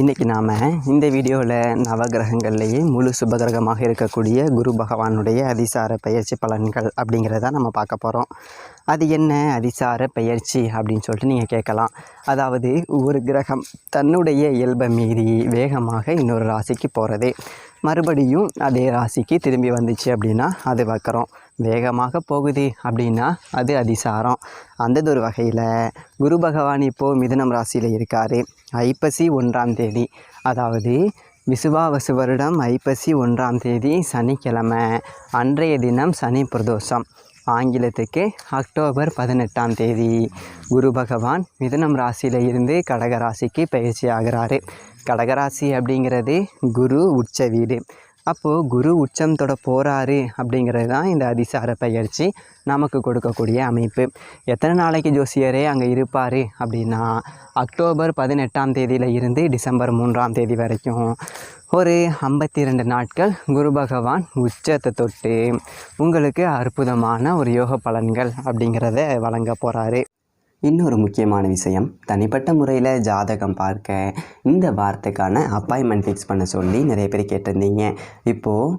இன்றைக்கி நாம் இந்த வீடியோவில் நவகிரகங்கள்லேயே முழு சுபகிரகமாக இருக்கக்கூடிய குரு பகவானுடைய அதிசார பயிற்சி பலன்கள் அப்படிங்கிறத நம்ம பார்க்க போகிறோம் அது என்ன அதிசார பயிற்சி அப்படின்னு சொல்லிட்டு நீங்கள் கேட்கலாம். அதாவது ஒரு கிரகம் தன்னுடைய இயல்பை மீறி வேகமாக இன்னொரு ராசிக்கு போகிறது மறுபடியும் அதே ராசிக்கு திரும்பி வந்துச்சு அப்படின்னா அது வக்கரம். வேகமாக போகுது அப்படின்னா அது அதிசாரம். அந்த ஒரு வகையில் குரு பகவான் இப்போது மிதுனம் ராசியில் இருக்கார். ஐப்பசி ஒன்றாம் தேதி. அதாவது விசுவாவசு வருடம் ஐப்பசி ஒன்றாம் தேதி சனிக்கிழமை. அன்றைய தினம் சனி பிரதோஷம். ஆங்கிலத்துக்கு அக்டோபர் பதினெட்டாம் தேதி. குரு பகவான் மிதுனம் ராசியில் இருந்து கடகராசிக்கு பயிற்சி ஆகிறாரு. கடகராசி அப்படிங்கிறது குரு உச்ச வீடு. அப்போது குரு உச்சம் தொட போகிறாரு அப்படிங்கிறது தான் இந்த அதிசார பயிற்சி நமக்கு கொடுக்கக்கூடிய அமைப்பு. எத்தனை நாளைக்கு ஜோசியரே அங்கே இருப்பார் அப்படின்னா அக்டோபர் பதினெட்டாம் தேதியில் இருந்து டிசம்பர் மூன்றாம் தேதி வரைக்கும் ஒரு ஐம்பத்தி ரெண்டு நாட்கள் குரு பகவான் உச்சத்தை தொட்டு உங்களுக்கு அற்புதமான ஒரு யோக பலன்கள் அப்படிங்கிறத வழங்க போகிறாரு இன்னொரு முக்கியமான விஷயம் தனிப்பட்ட முறையில் ஜாதகம் பார்க்க இந்த வாரத்துக்கான அப்பாயின்மெண்ட் ஃபிக்ஸ் பண்ண சொல்லி நிறைய பேர் கேட்டிருந்தீங்க. இப்போது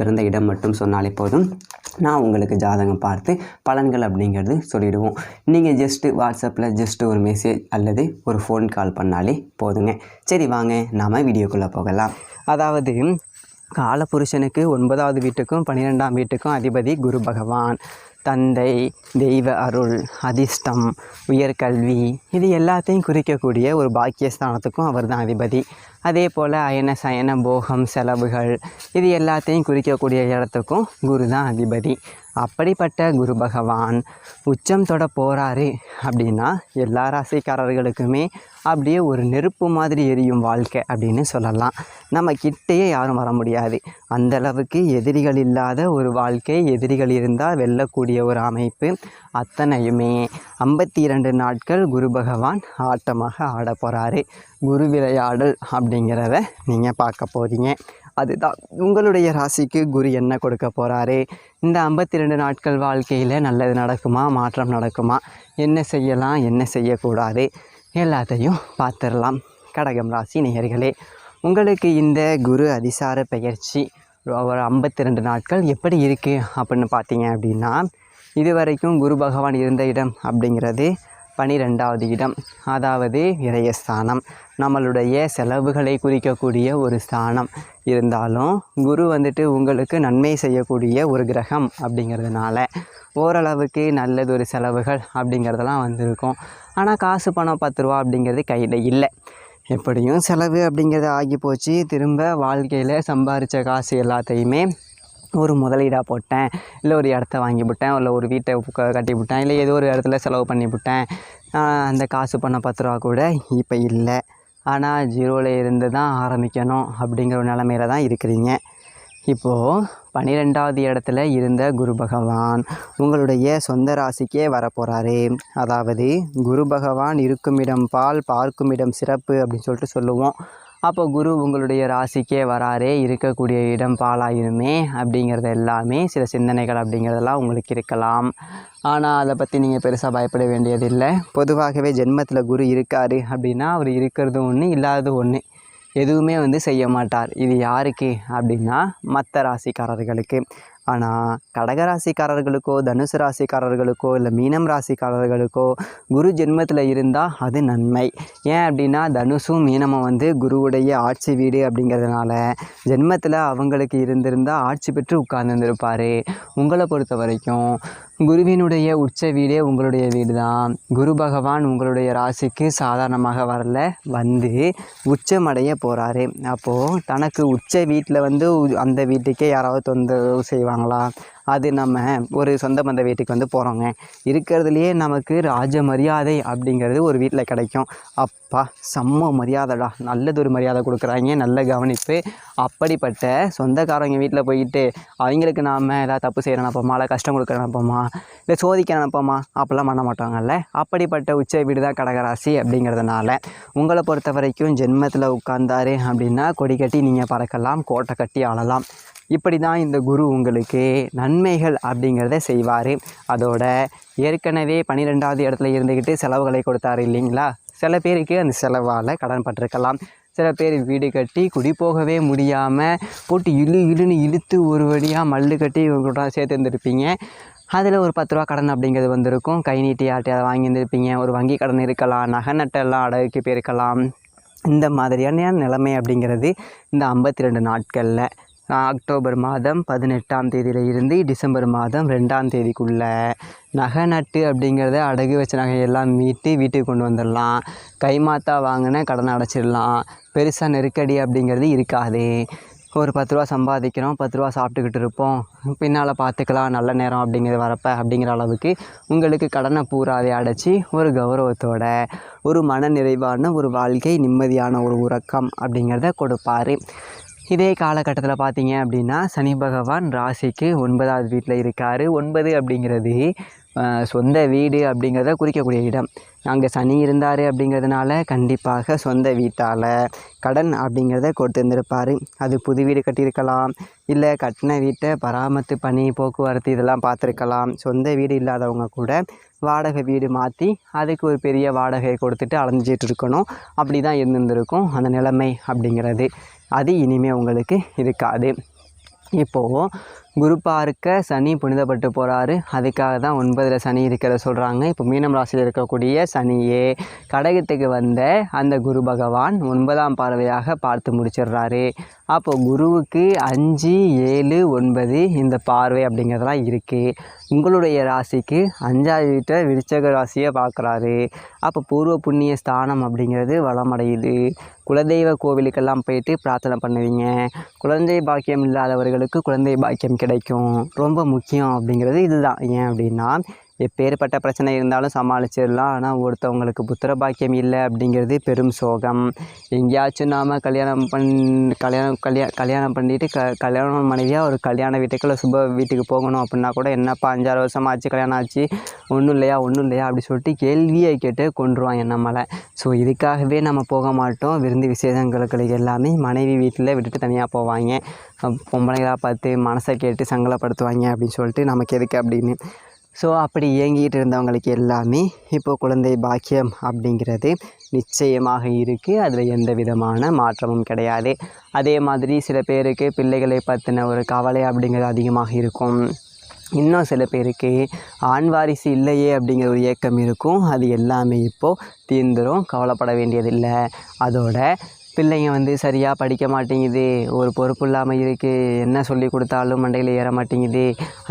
பிறந்த இடம் மட்டும் சொன்னாலே போதும். நான் உங்களுக்கு ஜாதகம் பார்த்து பலன்கள் அப்படிங்கிறது சொல்லிவிடுவோம் நீங்கள் ஜஸ்ட்டு வாட்ஸ்அப்பில் ஜஸ்ட்டு ஒரு மெசேஜ் அல்லது ஒரு ஃபோன் கால் பண்ணாலே போதுங்க. சரி வாங்க நாம் வீடியோக்குள்ளே போகலாம். அதாவது காலபுருஷனுக்கு ஒன்பதாவது வீட்டுக்கும் பன்னிரெண்டாம் வீட்டுக்கும் அதிபதி குரு பகவான். தந்தை தெய்வ அருள் அதிர்ஷ்டம் உயர்கல்வி இது எல்லாத்தையும் குறிக்கக்கூடிய ஒரு பாக்கியஸ்தானத்துக்கும் அவர் தான் அதிபதி. அதே போல் அயன சயன போகம் செலவுகள் இது எல்லாத்தையும் குறிக்கக்கூடிய இடத்துக்கும் குரு தான் அதிபதி. அப்படிப்பட்ட குரு பகவான் உச்சம் தொட போகிறாரு அப்படின்னா எல்லா ராசிக்காரர்களுக்குமே அப்படியே ஒரு நெருப்பு மாதிரி எரியும் வாழ்க்கை அப்படின்னு சொல்லலாம். நம்ம கிட்டேயே யாரும் வர முடியாது. அந்தளவுக்கு எதிரிகள் இல்லாத ஒரு வாழ்க்கை எதிரிகள் இருந்தால் வெல்லக்கூடிய ஒரு அமைப்பு அத்தனையுமே. ஐம்பத்தி இரண்டு நாட்கள் குரு பகவான் ஆட்டமாக ஆட போகிறாரு குரு விளையாடல் அப்படிங்கிறத நீங்கள் பார்க்க போகிறீங்க அதுதான். உங்களுடைய ராசிக்கு குரு என்ன கொடுக்க போகிறாரு இந்த ஐம்பத்தி ரெண்டு நாட்கள் வாழ்க்கையில் நல்லது நடக்குமா? மாற்றம் நடக்குமா? என்ன செய்யலாம்? என்ன செய்யக்கூடாது? எல்லாத்தையும் பார்த்துடலாம். கடகம் ராசி நேயர்களே உங்களுக்கு இந்த குரு அதிசார பெயர்ச்சி ஒரு ஐம்பத்தி ரெண்டு நாட்கள் எப்படி இருக்குது அப்படின்னு பார்த்தீங்க அப்படின்னா இது வரைக்கும் குரு பகவான் இருந்த இடம் அப்படிங்கிறது பனிரெண்டாவது இடம். அதாவது விரயஸ்தானம் நம்மளுடைய செலவுகளை குறிக்கக்கூடிய ஒரு ஸ்தானம். இருந்தாலும் குரு வந்துட்டு உங்களுக்கு நன்மை செய்யக்கூடிய ஒரு கிரகம் அப்படிங்கிறதுனால ஓரளவுக்கு நல்லது ஒரு செலவுகள் அப்படிங்கிறதெல்லாம் வந்திருக்கும். ஆனால் காசு பணம் பத்து ரூபா அப்படிங்கிறது கையில் இல்லை. எப்படியும் செலவு அப்படிங்கிறது ஆகி போச்சு திரும்ப வாழ்க்கையில் சம்பாரித்த காசு எல்லாத்தையுமே ஒரு முதலீடாக போட்டேன் இல்லை ஒரு இடத்த வாங்கி விட்டேன் இல்லை ஒரு வீட்டை க- கட்டி விட்டேன் இல்லை ஏதோ ஒரு இடத்துல செலவு பண்ணி விட்டேன் அந்த காசு பண்ண பத்து ரூபா கூட இப்போ இல்லை. ஆனால் ஜீரோவில் இருந்து தான் ஆரம்பிக்கணும் அப்படிங்கிற ஒரு நிலமையில தான் இருக்கிறீங்க. இப்போது பன்னிரெண்டாவது இடத்துல இருந்த குரு பகவான் உங்களுடைய சொந்த ராசிக்கே வரப்போகிறாரு அதாவது குரு பகவான் இருக்கும் இடம் பால் பார்க்கும் இடம் சிறப்பு அப்படின்னு சொல்லிட்டு சொல்லுவோம். அப்போ குரு உங்களுடைய ராசிக்கே வராரே இருக்கக்கூடிய இடம் பாலாயிருமே அப்படிங்கிறது எல்லாமே சில சிந்தனைகள் அப்படிங்கிறதெல்லாம் உங்களுக்கு இருக்கலாம். ஆனால் அதை பற்றி நீங்கள் பெருசாக பயப்பட வேண்டியதில்லை. பொதுவாகவே ஜென்மத்தில் குரு இருக்கார் அப்படின்னா அவர் இருக்கிறது ஒன்று இல்லாதது ஒன்று எதுவுமே வந்து செய்ய மாட்டார். இது யாருக்கு அப்படின்னா மற்ற ராசிக்காரர்களுக்கு. ஆனால் கடக ராசிக்காரர்களுக்கோ தனுசு ராசிக்காரர்களுக்கோ இல்லை மீனம் ராசிக்காரர்களுக்கோ குரு ஜென்மத்தில் இருந்தால் அது நன்மை. ஏன் அப்படின்னா தனுசும் மீனமும் வந்து குருவுடைய ஆட்சி வீடு அப்படிங்கிறதுனால ஜென்மத்தில் அவங்களுக்கு இருந்திருந்தால் ஆட்சி பெற்று உட்கார்ந்துருப்பார். உங்களை பொறுத்த வரைக்கும் குருவினுடைய உச்ச வீடே உங்களுடைய வீடு தான் குரு பகவான் உங்களுடைய ராசிக்கு சாதாரணமாக வரல வந்து உச்சமடைய போகிறாரு அப்போது தனக்கு உச்ச வீட்டில் வந்து அந்த வீட்டுக்கே யாராவது தொந்தரவு செய்வாங்க. செய்வாங்களா அது நம்ம ஒரு சொந்த பந்த வீட்டுக்கு வந்து போகிறோங்க இருக்கிறதுலையே நமக்கு ராஜ மரியாதை அப்படிங்கிறது ஒரு வீட்டில் கிடைக்கும். அப்பா செம்ம மரியாதைடா. நல்லதொரு மரியாதை கொடுக்குறாங்க. நல்ல கவனிப்பு. அப்படிப்பட்ட சொந்தக்காரங்க வீட்டில் போயிட்டு அவங்களுக்கு நாம் ஏதாவது தப்பு செய்கிற நினப்போமா? இல்லை கஷ்டம் கொடுக்குற நினப்போமா? இல்லை சோதிக்க நினப்போமா? அப்போல்லாம் பண்ண மாட்டாங்கல்ல. அப்படிப்பட்ட உச்ச வீடு தான் கடகராசி அப்படிங்கிறதுனால உங்களை பொறுத்த வரைக்கும் ஜென்மத்தில் உட்கார்ந்தாரு அப்படின்னா கொடி கட்டி நீங்கள் பறக்கலாம் கோட்டை கட்டி ஆளலாம் இப்படி தான் இந்த குரு உங்களுக்கு நன்மைகள் அப்படிங்கிறத செய்வார். அதோட ஏற்கனவே பன்னிரெண்டாவது இடத்துல இருந்துக்கிட்டு செலவுகளை கொடுத்தாரு இல்லைங்களா? சில பேருக்கு அந்த செலவால் கடன் பட்டிருக்கலாம். சில பேர் வீடு கட்டி குடி போகவே முடியாமல் போட்டு இழு இழுன்னு இழுத்து ஒரு வழியாக மல்லு கட்டி இவங்களோட சேர்த்து இருந்திருப்பீங்க. அதில் ஒரு பத்து ரூபா கடன் அப்படிங்கிறது வந்திருக்கும். கை நீட்டி யார்ட்டையாவது வாங்கி இருந்திருப்பீங்க. ஒரு வங்கி கடன் இருக்கலாம். நகை நட்டெல்லாம் அடகுக்கு போயிருக்கலாம். இந்த மாதிரியான நிலைமை அப்படிங்கிறது இந்த ஐம்பத்தி ரெண்டு நாட்களில் அக்டோபர் மாதம் பதினெட்டாம் தேதியில் இருந்து டிசம்பர் மாதம் ரெண்டாம் தேதிக்குள்ளே நகை நட்டு அப்படிங்கிறத அடகு வச்ச நகையெல்லாம் மீட்டு வீட்டுக்கு கொண்டு வந்துடலாம். கைமாத்தா வாங்கின கடனை அடைச்சிடலாம். பெருசாக நெருக்கடி அப்படிங்கிறது இருக்காது. ஒரு பத்து ரூபா சம்பாதிக்கிறோம் பத்து ரூபா சாப்பிட்டுக்கிட்டு இருப்போம். பின்னால் பார்த்துக்கலாம் நல்ல நேரம் அப்படிங்கிறது வரப்ப அப்படிங்கிற அளவுக்கு உங்களுக்கு கடனை பூராவே அடைச்சி ஒரு கௌரவத்தோட ஒரு மன நிறைவான ஒரு வாழ்க்கை நிம்மதியான ஒரு உறக்கம் அப்படிங்கிறத கொடுப்பாரு. இதே காலகட்டத்தில் பார்த்தீங்க அப்படின்னா சனி பகவான் ராசிக்கு ஒன்பதாவது வீட்டில் இருக்கார். ஒன்பது அப்படிங்கிறது சொந்த வீடு அப்படிங்கிறத குறிக்கக்கூடிய இடம். அங்கே சனி இருந்தார் அப்படிங்கிறதுனால கண்டிப்பாக சொந்த வீட்டால் கடன் அப்படிங்கிறத கொடுத்துருந்துருப்பார். அது புது வீடு கட்டியிருக்கலாம். இல்லை கட்டின வீட்டை பராமரித்து பணி போக்குவரத்து இதெல்லாம் பார்த்துருக்கலாம். சொந்த வீடு இல்லாதவங்க கூட வாடகை வீடு மாற்றி அதுக்கு ஒரு பெரிய வாடகையை கொடுத்துட்டு அலைஞ்சிட்டு இருக்கணும். அப்படி தான் இருந்திருக்கும் அந்த நிலைமை அப்படிங்கிறது. அது இனிமேல் உங்களுக்கு இருக்காது. இப்போது குரு பார்க்க சனி புனிதப்பட்டு போகிறாரு அதுக்காக தான் ஒன்பதில் சனி இருக்கிறத சொல்கிறாங்க இப்போ மீனம் ராசியில் இருக்கக்கூடிய சனியே கடகத்துக்கு வந்த அந்த குரு பகவான் ஒன்பதாம் பார்வையாக பார்த்து முடிச்சிடுறாரு. அப்போது குருவுக்கு அஞ்சு ஏழு ஒன்பது இந்த பார்வை அப்படிங்கிறதெல்லாம் இருக்குது உங்களுடைய ராசிக்கு அஞ்சாவது வீட்டை விருச்சக ராசியை பார்க்குறாரு. அப்போ பூர்வ புண்ணிய ஸ்தானம் அப்படிங்கிறது வளமடையுது. குலதெய்வ கோவிலுக்கெல்லாம் போயிட்டு பிரார்த்தனை பண்ணுவீங்க. குழந்தை பாக்கியம் இல்லாதவர்களுக்கு குழந்தை பாக்கியம் கிடைக்கும். ரொம்ப முக்கியம் அப்படிங்கிறது இதுதான். ஏன் அப்படின்னா எப்பேற்பட்ட பிரச்சனை இருந்தாலும் சமாளிச்சிடலாம். ஆனால் ஒருத்தவங்களுக்கு புத்திர பாக்கியம் இல்லை அப்படிங்கிறது பெரும் சோகம். எங்கேயாச்சும் நாம் கல்யாணம் பண் கல்யாணம் கல்யா கல்யாணம் பண்ணிட்டு க கல்யாணம் மனைவியாக ஒரு கல்யாண வீட்டுக்குள்ள சுப வீட்டுக்கு போகணும் அப்படின்னா கூட என்னப்பா அஞ்சாறு வருஷம் ஆச்சு கல்யாணம் ஆச்சு? ஒன்றும் இல்லையா ஒன்றும் இல்லையா? அப்படி சொல்லிட்டு கேள்வியை கேட்டு கொண்டுருவாங்க நம்மளை. ஸோ இதுக்காகவே நம்ம போக மாட்டோம். விருந்து விசேஷங்களுக்கு எல்லாமே மனைவி வீட்டில் விட்டுட்டு தனியாக போவாங்க. பொம்பளைங்களாக பார்த்து மனசை கேட்டு சங்கலப்படுத்துவாங்க அப்படின்னு சொல்லிட்டு நமக்கு எதுக்கு அப்படின்னு. ஸோ அப்படி இயங்கிட்டு இருந்தவங்களுக்கு எல்லாமே இப்போ குழந்தை பாக்கியம் அப்படிங்கிறது நிச்சயமாக இருக்குது அதில் எந்த விதமான மாற்றமும் கிடையாது. அதே மாதிரி சில பேருக்கு பிள்ளைகளை பற்றின ஒரு கவலை அப்படிங்கிறது அதிகமாக இருக்கும். இன்னும் சில பேருக்கு ஆண் வாரிசு இல்லையே அப்படிங்கிற ஒரு ஏக்கம் இருக்கும். அது எல்லாமே இப்போது தீர்ந்துடும் கவலைப்பட வேண்டியதில்லை. அதோட பிள்ளைங்க வந்து சரியாக படிக்க மாட்டேங்குது ஒரு பொறுப்பு இல்லாமல் இருக்குது என்ன சொல்லி கொடுத்தாலும் மண்டையில் ஏற மாட்டேங்குது.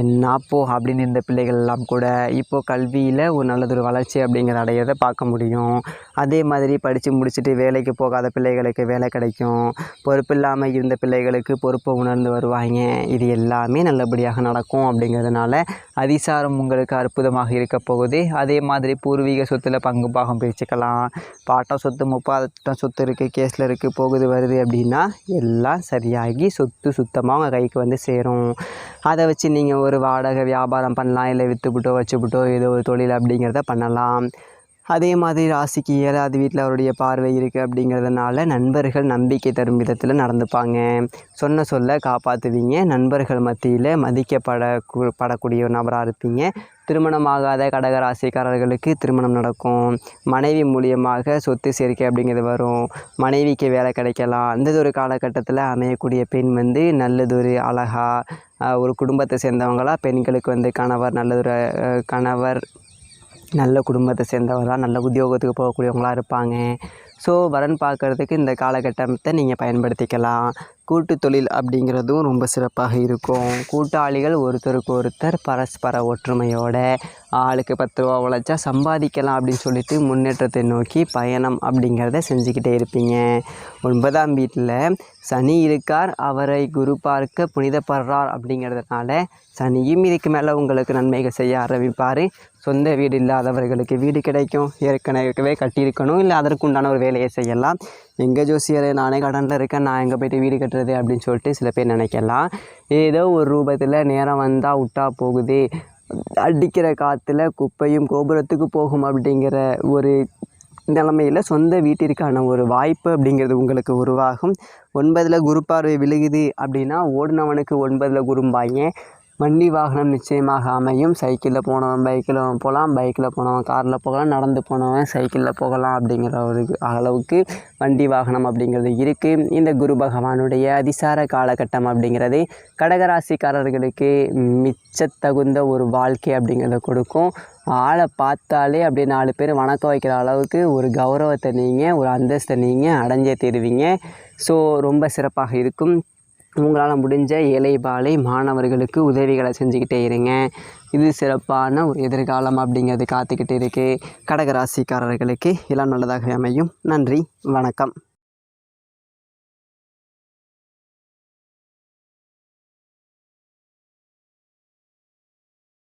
என்னப்போ அப்படின்னு இருந்த பிள்ளைகள் எல்லாம் கூட இப்போது கல்வியில் ஒரு நல்லதொரு வளர்ச்சி அப்படிங்கிற அடையதை பார்க்க முடியும். அதே மாதிரி படித்து முடிச்சுட்டு வேலைக்கு போகாத பிள்ளைகளுக்கு வேலை கிடைக்கும். பொறுப்பு இல்லாமல் இருந்த பிள்ளைகளுக்கு பொறுப்பை உணர்ந்து வருவாங்க. இது எல்லாமே நல்லபடியாக நடக்கும் அப்படிங்கிறதுனால அதிசாரம் உங்களுக்கு அற்புதமாக இருக்க போகுது. அதே மாதிரி பூர்வீக சொத்தில் பங்கு பாகம் பிரிச்சுக்கலாம். பாட்டம் சொத்து முப்பாட்டம் சொத்து இருக்குது கேஸில் இருக்குது போகுது வருது அப்படின்னா எல்லாம் சரியாகி சொத்து சுத்தமாக உங்கள் கைக்கு வந்து சேரும். அதை வச்சு நீங்கள் ஒரு வாடகை வியாபாரம் பண்ணலாம் இல்லை விற்றுப்புட்டோ வச்சுப்புட்டோ ஏதோ ஒரு தொழில் அப்படிங்கிறத பண்ணலாம். அதே மாதிரி ராசிக்கு ஏழாவது வீட்டில் அவருடைய பார்வை இருக்குது அப்படிங்கிறதுனால நண்பர்கள் நம்பிக்கை தரும் விதத்தில் நடந்துப்பாங்க. சொன்ன சொல்ல காப்பாற்றுவீங்க நண்பர்கள் மத்தியில் மதிக்கப்பட படக்கூடிய ஒரு நபராக இருப்பீங்க. திருமணமாகாத கடகராசிக்காரர்களுக்கு திருமணம் நடக்கும். மனைவி மூலியமாக சொத்து சேர்க்கை அப்படிங்கிறது வரும். மனைவிக்கு வேலை கிடைக்கலாம். அந்த ஒரு காலகட்டத்தில் அமையக்கூடிய பெண் வந்து நல்லதொரு அழகா ஒரு குடும்பத்தை சேர்ந்தவங்களா பெண்களுக்கு வந்து கணவர் நல்லதொரு கணவர் நல்ல குடும்பத்தை சேர்ந்தவர்களாக நல்ல உத்தியோகத்துக்கு போகக்கூடியவங்களாக இருப்பாங்க. ஸோ வரன் பார்க்குறதுக்கு இந்த காலகட்டத்தை நீங்கள் பயன்படுத்திக்கலாம். கூட்டு தொழில் அப்படிங்கிறதும் ரொம்ப சிறப்பாக இருக்கும். கூட்டாளிகள் ஒருத்தருக்கு ஒருத்தர் பரஸ்பர ஒற்றுமையோட ஆளுக்கு பத்து ரூபா உழைச்சா சம்பாதிக்கலாம் அப்படின்னு சொல்லிட்டு முன்னேற்றத்தை நோக்கி பயணம் அப்படிங்கிறத செஞ்சுக்கிட்டே இருப்பீங்க. ஒன்பதாம் வீட்டில் சனி இருக்கார் அவரை குரு பார்க்க புனிதப்படுறார் அப்படிங்கிறதுனால சனியும் இதுக்கு மேலே உங்களுக்கு நன்மைகள் செய்ய ஆரம்பிப்பார். சொந்த வீடு இல்லாதவர்களுக்கு வீடு கிடைக்கும். ஏற்கனவே கட்டியிருக்கணும் இல்லை அதற்குண்டான ஒரு வேலையை செய்யலாம். எங்கள் ஜோசியர் நானே கடனில் இருக்கேன் நான் எங்கே போயிட்டு வீடு கட்டுறது அப்படின்னு சொல்லிட்டு சில பேர் நினைக்கலாம். ஏதோ ஒரு ரூபத்தில் நேரம் வந்தால் விட்டா போகுது. அடிக்கிற காற்றுல குப்பையும் கோபுரத்துக்கு போகும் அப்படிங்கிற ஒரு நிலமையில் சொந்த வீட்டிற்கான ஒரு வாய்ப்பு அப்படிங்கிறது உங்களுக்கு உருவாகும். ஒன்பதில் குரு பார்வை விழுகுது அப்படின்னா ஓடினவனுக்கு ஒன்பதில் குறும்பாங்க வண்டி வாகனம் நிச்சயமாக அமையும். சைக்கிளில் போனவன் பைக்கில் போகலாம் பைக்கில் போனவன் காரில் போகலாம். நடந்து போனவன் சைக்கிளில் போகலாம் அப்படிங்கிற ஒரு அளவுக்கு வண்டி வாகனம் அப்படிங்கிறது இருக்குது இந்த குரு பகவானுடைய அதிசார காலகட்டம் அப்படிங்கிறது கடகராசிக்காரர்களுக்கு மிச்ச தகுந்த ஒரு வாழ்க்கை அப்படிங்கிறத கொடுக்கும். ஆளை பார்த்தாலே அப்படியே நாலு பேர் வணக்கம் வைக்கிற அளவுக்கு ஒரு கௌரவத்தை நீங்கள் ஒரு அந்தஸ்தை நீங்கள் அடைஞ்சே தருவீங்க. ஸோ ரொம்ப சிறப்பாக இருக்கும். உங்களால் முடிஞ்ச ஏழை பாலை மாணவர்களுக்கு உதவிகளை செஞ்சுக்கிட்டே இருங்க. இது சிறப்பான ஒரு எதிர்காலம் அப்படிங்கிறது காத்துக்கிட்டு இருக்குது கடகராசிக்காரர்களுக்கு எல்லாம் நல்லதாக அமையும். நன்றி வணக்கம்.